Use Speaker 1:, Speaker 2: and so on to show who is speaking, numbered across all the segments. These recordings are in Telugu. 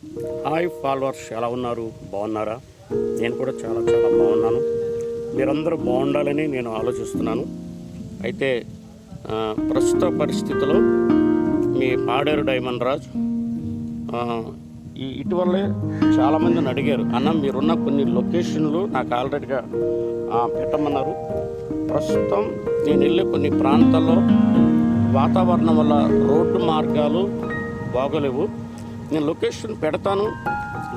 Speaker 1: హాయ్ ఫాలోవర్స్ ఎలా ఉన్నారు? బాగున్నారా? నేను కూడా చాలా చాలా బాగున్నాను. మీరందరూ బాగుండాలని నేను ఆలోచిస్తున్నాను. అయితే ప్రస్తుత పరిస్థితిలో మీ పాడేరు డైమండ్ రాజ్ ఇటీవలే ఈ ఇటీవలే చాలామందిని అడిగారు. అన్న మీరున్న కొన్ని లొకేషన్లు నాకు ఆల్రెడీగా పెట్టమన్నారు. ప్రస్తుతం నేను వెళ్ళే కొన్ని ప్రాంతాల్లో వాతావరణం వల్ల రోడ్డు మార్గాలు బాగోలేవు. నేను లొకేషన్ పెడతాను.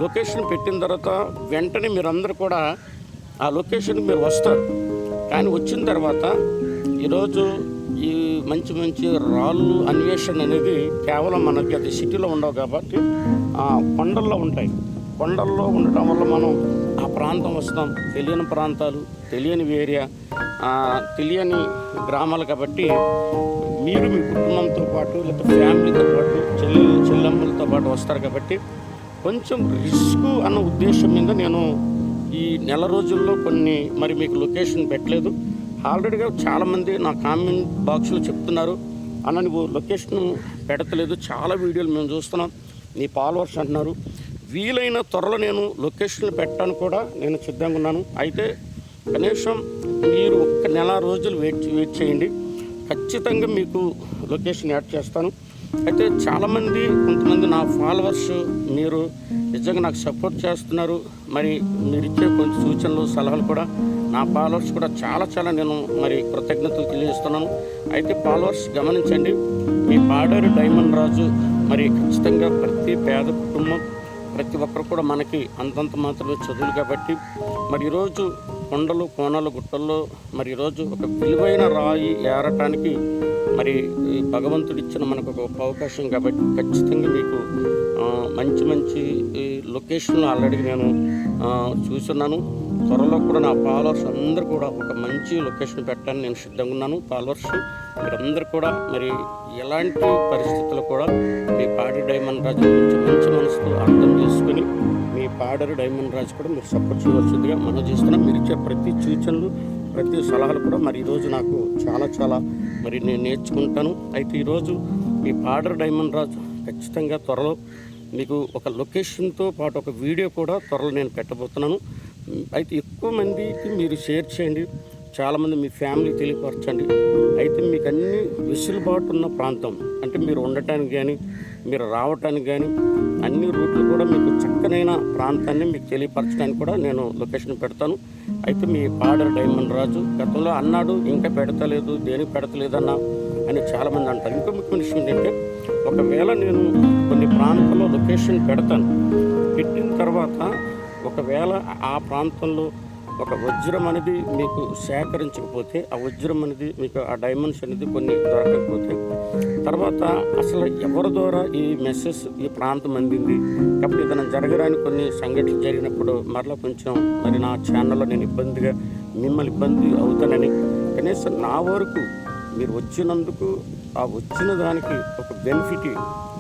Speaker 1: లొకేషన్ పెట్టిన తర్వాత వెంటనే మీరందరూ కూడా ఆ లొకేషన్కి మీరు వస్తారు. కానీ వచ్చిన తర్వాత ఈరోజు ఈ మంచి మంచి రాళ్ళు అన్వేషణ అనేది కేవలం మనకి అది సిటీలో ఉండవు కాబట్టి ఆ, కొండల్లో ఉంటాయి. కొండల్లో ఉండటం వల్ల మనం ఆ ప్రాంతం వస్తాం. తెలియని ప్రాంతాలు తెలియని ఏరియా తెలియని గ్రామాలు కాబట్టి మీరు మీ కుటుంబంతో పాటు లేకపోతే ఫ్యామిలీతో పాటు చెల్లెలు చెల్లెమ్మలతో పాటు వస్తారు కాబట్టి కొంచెం రిస్క్ అన్న ఉద్దేశం మీద నేను ఈ నెల రోజుల్లో కొన్ని మరి మీకు లొకేషన్ పెట్టలేదు. ఆల్రెడీగా చాలామంది నా కామెంట్ బాక్స్లో చెప్తున్నారు. అన్న నువ్వు లొకేషన్ పెడతలేదు. చాలా వీడియోలు మేము చూస్తున్నాం. నీ ఫాలోవర్స్ అంటున్నారు. వీలైన త్వరలో నేను లొకేషన్లు పెట్టడానికి కూడా నేను సిద్ధంగా ఉన్నాను. అయితే కనీసం మీరు ఒక నెల రోజులు వెయిట్ వెయిట్ చేయండి. ఖచ్చితంగా మీకు లొకేషన్ యాడ్ చేస్తాను. అయితే చాలామంది కొంతమంది నా ఫాలోవర్స్ మీరు నిజంగా నాకు సపోర్ట్ చేస్తున్నారు. మరి మీరు ఇచ్చే కొంచెం సూచనలు సలహాలు కూడా నా ఫాలోవర్స్ కూడా చాలా చాలా నేను మరి కృతజ్ఞతలు తెలియజేస్తున్నాను. అయితే ఫాలోవర్స్ గమనించండి మీ పాడేరు డైమండ్ రాజు మరి ఖచ్చితంగా ప్రతి పేద కుటుంబం ప్రతి ఒక్కరు కూడా మనకి అంతంత మాత్రమే చదువులు కాబట్టి మరి ఈరోజు కొండలు కోనలు గుట్టల్లో మరి ఈరోజు ఒక విలువైన రాయి ఏరటానికి మరి ఈ భగవంతుడు ఇచ్చిన మనకు ఒక గొప్ప అవకాశం కాబట్టి ఖచ్చితంగా మీకు మంచి మంచి ఈ లొకేషన్లు ఆల్రెడీ నేను చూస్తున్నాను త్వరలో కూడా నా ఫాలోవర్స్ అందరూ కూడా ఒక మంచి లొకేషన్ పెట్టడానికి నేను సిద్ధంగా ఉన్నాను. ఫాలోవర్స్ మీరందరూ కూడా మరి ఎలాంటి పరిస్థితుల్లో కూడా మీ పాడి డైమండ్ రాజు గురించి మంచి మనసుతో అర్థం చేసుకుని మీ పాడరు డైమండ్ రాజు కూడా మీరు సపోర్ట్ చేయవలసిందిగా మనం చేస్తున్నాం. మీరు ఇచ్చే ప్రతి సూచనలు ప్రతి సలహాలు కూడా మరి ఈరోజు నాకు చాలా చాలా మరి నేను నేర్చుకుంటాను. అయితే ఈరోజు మీ పాడరు డైమండ్ రాజు ఖచ్చితంగా త్వరలో మీకు ఒక లొకేషన్తో పాటు ఒక వీడియో కూడా త్వరలో నేను పెట్టబోతున్నాను. అయితే ఎక్కువ మందికి మీరు షేర్ చేయండి. చాలామంది మీ ఫ్యామిలీ తెలియపరచండి. అయితే మీకు అన్ని వెసులుబాటు ఉన్న ప్రాంతం. అంటే మీరు ఉండటానికి కానీ మీరు రావటానికి కానీ అన్ని రూట్లు కూడా మీకు చక్కనైన ప్రాంతాన్ని మీకు తెలియపరచడానికి కూడా నేను లొకేషన్ పెడతాను. అయితే మీ పాడర్ డైమండ్ రాజు గతంలో అన్నాడు ఇంకా పెడతలేదు దేనికి పెడతలేదన్నా అని చాలామంది అంటారు. ఇంకో ముఖ్యమైన విషయం ఏంటంటే ఒకవేళ నేను కొన్ని ప్రాంతంలో లొకేషన్ పెడతాను పెట్టిన తర్వాత ఒకవేళ ఆ ప్రాంతంలో ఒక వజ్రం అనేది మీకు సేకరించకపోతే ఆ వజ్రం అనేది మీకు ఆ డైమండ్స్ అనేది కొన్ని దొరకకపోతే తర్వాత అసలు ఎవరి ద్వారా ఈ మెసేజ్ ఈ ప్రాంతం అందింది? కాబట్టి ఏదైనా జరగరాని కొన్ని సంఘటనలు జరిగినప్పుడు మరలా కొంచెం మరి నా ఛానల్లో నేను ఇబ్బందిగా మిమ్మల్ని ఇబ్బంది అవుతానని కనీసం నా వరకు మీరు వచ్చినందుకు ఆ వచ్చిన దానికి ఒక బెనిఫిట్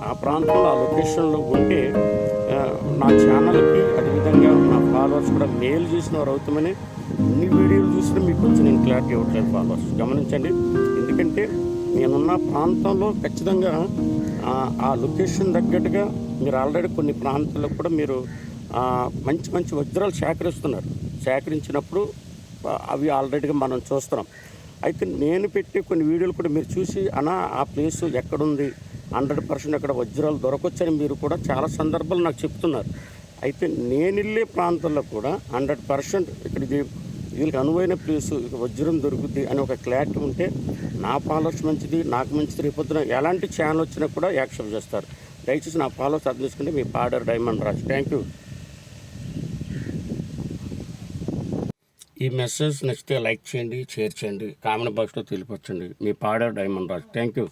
Speaker 1: ఆ ప్రాంతంలో ఆ లొకేషన్లో ఉంటే నా ఛానల్కి అదేవిధంగా నా ఫాలోవర్స్ కూడా మెయిల్ చేసిన వారు అవుతామని అన్ని వీడియోలు చూసినా మీకు కొంచెం నేను క్లారిటీ ఇవ్వట్లేదు ఫాలోవర్స్ గమనించండి. ఎందుకంటే నేనున్న ప్రాంతంలో ఖచ్చితంగా ఆ, లొకేషన్ తగ్గట్టుగా మీరు ఆల్రెడీ కొన్ని ప్రాంతాల్లో కూడా మీరు మంచి మంచి వజ్రాలు సేకరిస్తున్నారు. సేకరించినప్పుడు అవి ఆల్రెడీగా మనం చూస్తున్నాం. అయితే నేను పెట్టే కొన్ని వీడియోలు కూడా మీరు చూసి అనా ఆ ప్లేస్ ఎక్కడుంది? హండ్రెడ్ పర్సెంట్ అక్కడ వజ్రాలు దొరకొచ్చని మీరు కూడా చాలా సందర్భాలు నాకు చెప్తున్నారు. అయితే నేను వెళ్ళే ప్రాంతాల్లో కూడా హండ్రెడ్ పర్సెంట్ ఇక్కడ ఇది వీళ్ళకి అనువైన ప్లేస్ వజ్రం దొరుకుద్ది అని ఒక క్లారిటీ ఉంటే నా ఫాలోవర్స్ మంచిది నాకు మంచిది రేపొద్దున ఎలాంటి ఛానల్ వచ్చినా కూడా యాక్సెప్ట్ చేస్తారు. దయచేసి నా ఫాలోవర్స్ అర్థం చేసుకుంటే మీ పాడర్ డైమండ్ రాజు. థ్యాంక్ యూ ఈ మెసేజ్ నచ్చితే లైక్ చేయండి షేర్ చేయండి కామెంట్ బాక్స్లో తెలియపరచండి మీ పాడర్ డైమండ్ రాజ్. Thank you